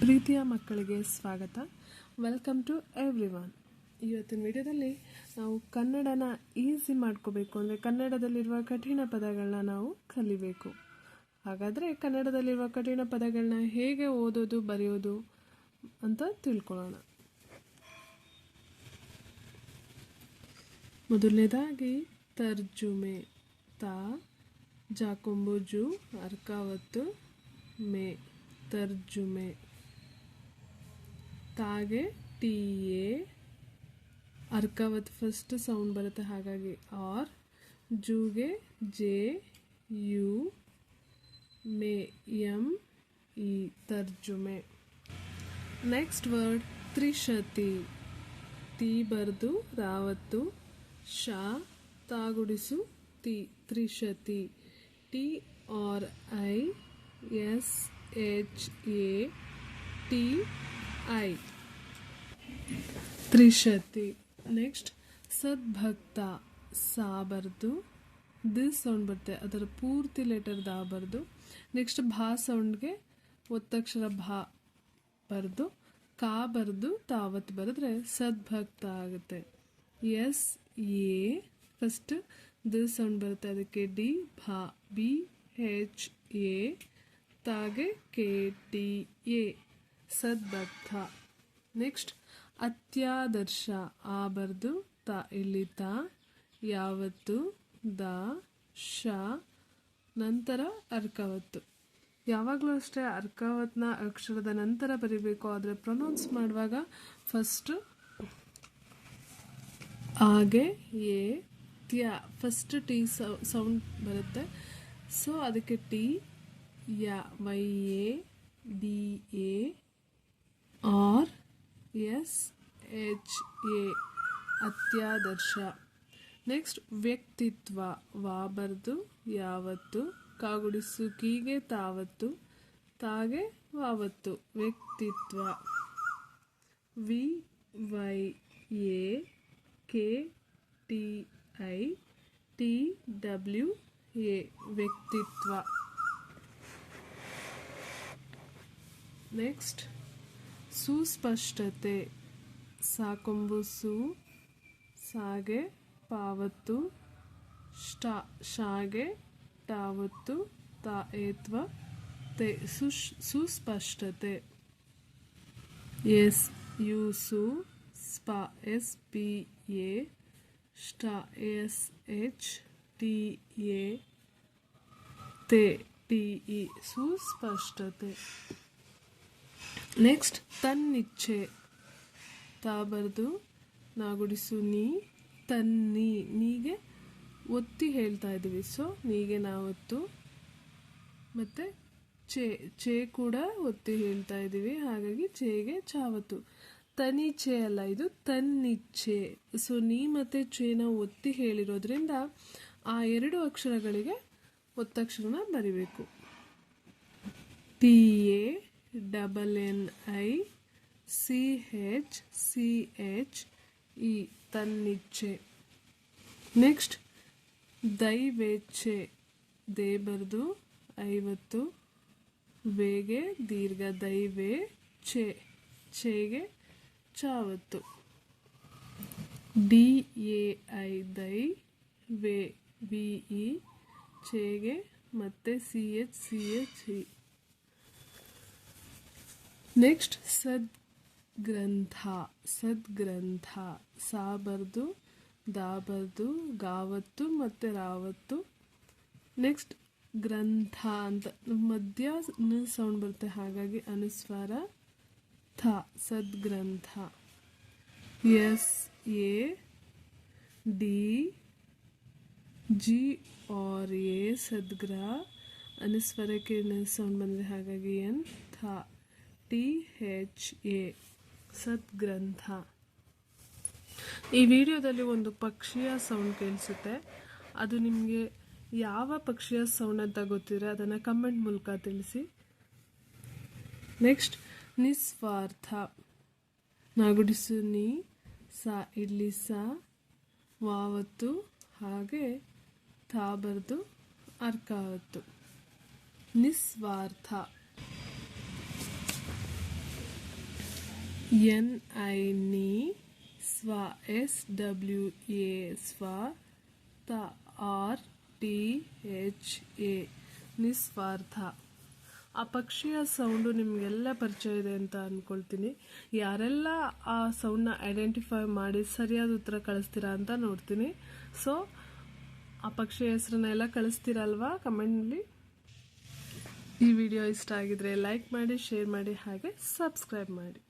ಪ್ರೀತಿಯ ಮಕ್ಕಳಿಗೆ ಸ್ವಾಗತ. ವೆಲ್ಕಮ್ ಟು ಎವ್ರಿ ಒನ್ ಇವತ್ತಿನ ವಿಡಿಯೋದಲ್ಲಿ ನಾವು ಕನ್ನಡನ ಈಸಿ ಮಾಡ್ಕೋಬೇಕು ಅಂದರೆ ಕನ್ನಡದಲ್ಲಿರುವ ಕಠಿಣ ಪದಗಳನ್ನ ನಾವು ಕಲಿಬೇಕು. ಹಾಗಾದರೆ ಕನ್ನಡದಲ್ಲಿರುವ ಕಠಿಣ ಪದಗಳನ್ನ ಹೇಗೆ ಓದೋದು, ಬರೆಯೋದು ಅಂತ ತಿಳ್ಕೊಳ್ಳೋಣ. ಮೊದಲನೇದಾಗಿ ತರ್ಜುಮೆ, ತಾ ಜಾಕೊಂಬುಜು ಅರ್ಕಾವತ್ತು, ಮೇ, ತರ್ಜುಮೆ. ತಾಗೆ ಟಿ ಎ ಅರ್ಕಾವತ್ ಫಸ್ಟ್ ಸೌಂಡ್ ಬರುತ್ತೆ ಹಾಗಾಗಿ ಆರ್. ಜೂಗೆ ಜೆ ಯು ಮೇ ಎಂ ಇ ತರ್ಜುಮೆ. ನೆಕ್ಸ್ಟ್ ವರ್ಡ್ ತ್ರಿಶತಿ. ತಿ ಬರೆದು ರಾವತ್ತು ಶಾ ತಾಗುಡಿಸು, ತಿ ತ್ರಿಶತಿ. T R I S H A T I ತ್ರಿಶತಿ. Next ಸದ್ಭಕ್ತ ಸಾ ಬರ್ದು ದಿ ಸೌಂಡ್ ಬರುತ್ತೆ. ಅದರ ಪೂರ್ತಿ ಲೆಟರ್ ದಾ ಬರ್ದು. ನೆಕ್ಸ್ಟ್ ಭಾ ಸೌಂಡ್ಗೆ ಒತ್ತಕ್ಷರ ಭಾ ಬರೆದು. ಕಾ ಬರೆದು, ತಾವತ್ ಬರೆದ್ರೆ ಸದ್ಭಕ್ತ ಆಗುತ್ತೆ. S A first the sound ಬರುತ್ತೆ. ಅದಕ್ಕೆ ಡಿ ಭಾ ಬಿ ಹೆಚ್ ಎ ತಾಗೆ ಕೆ ಟಿ ಎ ಸದ್ಭಕ್ತ. ನೆಕ್ಸ್ಟ್, ಅತ್ಯಾದರ್ಶ. ಆ ಬರ್ದು ತ, ಇಲ್ಲಿ ತ, ಯಾವತ್ತು, ದ, ಶ, ನಂತರ ಅರ್ಕವತ್ತು. ಯಾವಾಗಲೂ ಅಷ್ಟೇ ಅರ್ಕಾವತ್ನ ಅಕ್ಷರದ ನಂತರ ಬರಿಬೇಕು, ಆದರೆ ಪ್ರೊನೌನ್ಸ್ ಮಾಡುವಾಗ ಫಸ್ಟ್ ಹಾಗೆ, ಎ, ತ್ಯ ಫಸ್ಟ್ ಟಿ ಸೌಂಡ್ ಬರುತ್ತೆ. ಸೊ ಅದಕ್ಕೆ ಟಿ, ಯ, Y, A D A R S H A ಅತ್ಯಾದರ್ಶ. Next ವ್ಯಕ್ತಿತ್ವ. ವಾಬರ್ದು, ಯಾವತ್ತು? ಕಾಗುಡಿಸು, ಕೀಗೆ, ತಾವತ್ತು? ತಾಗೆ, ವಾವತ್ತು. ವ್ಯಕ್ತಿತ್ವ. V Y A K T I T W A ವ್ಯಕ್ತಿತ್ವ. ನೆಕ್ಸ್ಟ್ ಸುಸ್ಪಷ್ಟತೆ. ಸಾಕೊಂಬು ಸು, ಸಾಗೆ, ಪಾವತ್ತು ಸ್ಟಾ ಶಾಗೆ, ಟಾವತ್ತು, ತಾ, ಏತ್ವ, ತೆ, ಸುಶ್, ಸುಸ್ಪಷ್ಟತೆ. ಎಸ್, ಯು, ಸು, ಸ್ಪ, ಎಸ್, ಪಿ, ಎ ಸ್ಟಾ ಎಸ್, ಎಚ್, ಟಿ, ಎ, ತೆ, ಟಿ, ಇ, ಸುಸ್ಪಷ್ಟತೆ. ನೆಕ್ಸ್ಟ್ ತನ್ನಿಚ್ಛೆ. ತಾ ಬರೆದು ನಾಗುಡಿಸು ನೀ, ತನ್ನಿ, ನೀಗೆ ಒತ್ತಿ ಹೇಳ್ತಾ ಇದ್ದೀವಿ ಸೊ ನೀಗೆ ನಾವತ್ತು, ಮತ್ತು ಚೇ ಚೇ ಕೂಡ ಒತ್ತಿ ಹೇಳ್ತಾ ಇದ್ದೀವಿ ಹಾಗಾಗಿ ಚೇಗೆ ಚಾವತ್ತು ತನಿಚೆ ಅಲ್ಲ ಇದು, ತನ್ನಿಚ್ಛೆ. ಸೊ ನೀ ಮತ್ತೆ ಚೇನ ಒತ್ತಿ ಹೇಳಿರೋದ್ರಿಂದ ಆ ಎರಡು ಅಕ್ಷರಗಳಿಗೆ ಒತ್ತಕ್ಷರನ ಬರಿಬೇಕು. P, A double N I, C H, C H, E ತನ್ನಿಚ್ಛೆ next, ದೈವೇಚ್ಛೆ. ದೇ ಬರ್ದು ಐವತ್ತು, ವೇಗೆ ದೀರ್ಘ ದೈವೇ ಛೆ ಛೆಗೆ ಚಾವತ್ತು. ಡಿ ಎ ಐ ದೈ, ವೇ, ವಿ, ಇ, ಛೆಗೆ ಮತ್ತೆ C H C H, E. Next ಸದ್ಗ್ರಂಥ ಸದ್ಗ್ರಂಥ ಸಾ ಬರ್ದು ದಾ ಬರ್ದು ಗಾವತ್ತು ಮತ್ತು ರಾವತ್ತು. ನೆಕ್ಸ್ಟ್ ಗ್ರಂಥ ಅಂತ. ಮಧ್ಯ ನ ಸೌಂಡ್ ಬರುತ್ತೆ, ಹಾಗಾಗಿ ಅನುಸ್ವಾರ. ಥ, ಸದ್ಗ್ರಂಥ. S, A, D, G, R, A ಸದ್ಗ್ರಹ ಅನುಸ್ವರಕ್ಕೆ ಸೌಂಡ್ ಬಂದರೆ ಹಾಗಾಗಿ ಎನ್, ಥ. ಟಿ ಹೆಚ್ ಎ ಸದ್ಗ್ರಂಥ. ಈ ವಿಡಿಯೋದಲ್ಲಿ ಒಂದು ಪಕ್ಷಿಯ ಸೌಂಡ್ ಕೇಳಿಸುತ್ತೆ. ಅದು ನಿಮಗೆ ಯಾವ ಪಕ್ಷಿಯ ಸೌಂಡ್ ಅಂತ ಗೊತ್ತಿದ್ರೆ ಅದನ್ನು ಕಮೆಂಟ್ ಮೂಲಕ ತಿಳಿಸಿ. ನೆಕ್ಸ್ಟ್, ನಿಸ್ವಾರ್ಥ. ನಾಗುಡಿಸು ನೀ ಸಾ ಇಡ್ಲಿ ಸಾ ವಾವತ್ತು ಹಾಗೆ ತಾ ಬರ್ದು ಅರ್ಕಾವತ್ತು. ನಿಸ್ವಾರ್ಥ. ಎನ್ ಐ ನಿ ಸ್ವ ಎಸ್ ಡಬ್ಲ್ಯೂ ಎ ಸ್ವ ತ ಆರ್ ಟಿ ಎಚ್ ಎ ನಿಸ್ವಾರ್ಥ. ಆ ಪಕ್ಷಿಯ ಸೌಂಡು ನಿಮಗೆಲ್ಲ ಪರಿಚಯ ಇದೆ ಅಂತ ಅಂದ್ಕೊಳ್ತೀನಿ ಯಾರೆಲ್ಲ ಆ ಸೌಂಡ್ನ ಐಡೆಂಟಿಫೈ ಮಾಡಿ ಸರಿಯಾದ ಉತ್ತರ ಕಳಿಸ್ತೀರಾ ಅಂತ ನೋಡ್ತೀನಿ. ಸೊ, ಆ ಪಕ್ಷಿಯ ಹೆಸರನ್ನ ಎಲ್ಲ ಕಳಿಸ್ತೀರಲ್ವಾ ಕಮೆಂಟ್ನಲ್ಲಿ? ಈ ವಿಡಿಯೋ ಇಷ್ಟ ಆಗಿದ್ರೆ ಲೈಕ್ ಮಾಡಿ, ಶೇರ್ ಮಾಡಿ, ಹಾಗೆ ಸಬ್ಸ್ಕ್ರೈಬ್ ಮಾಡಿ.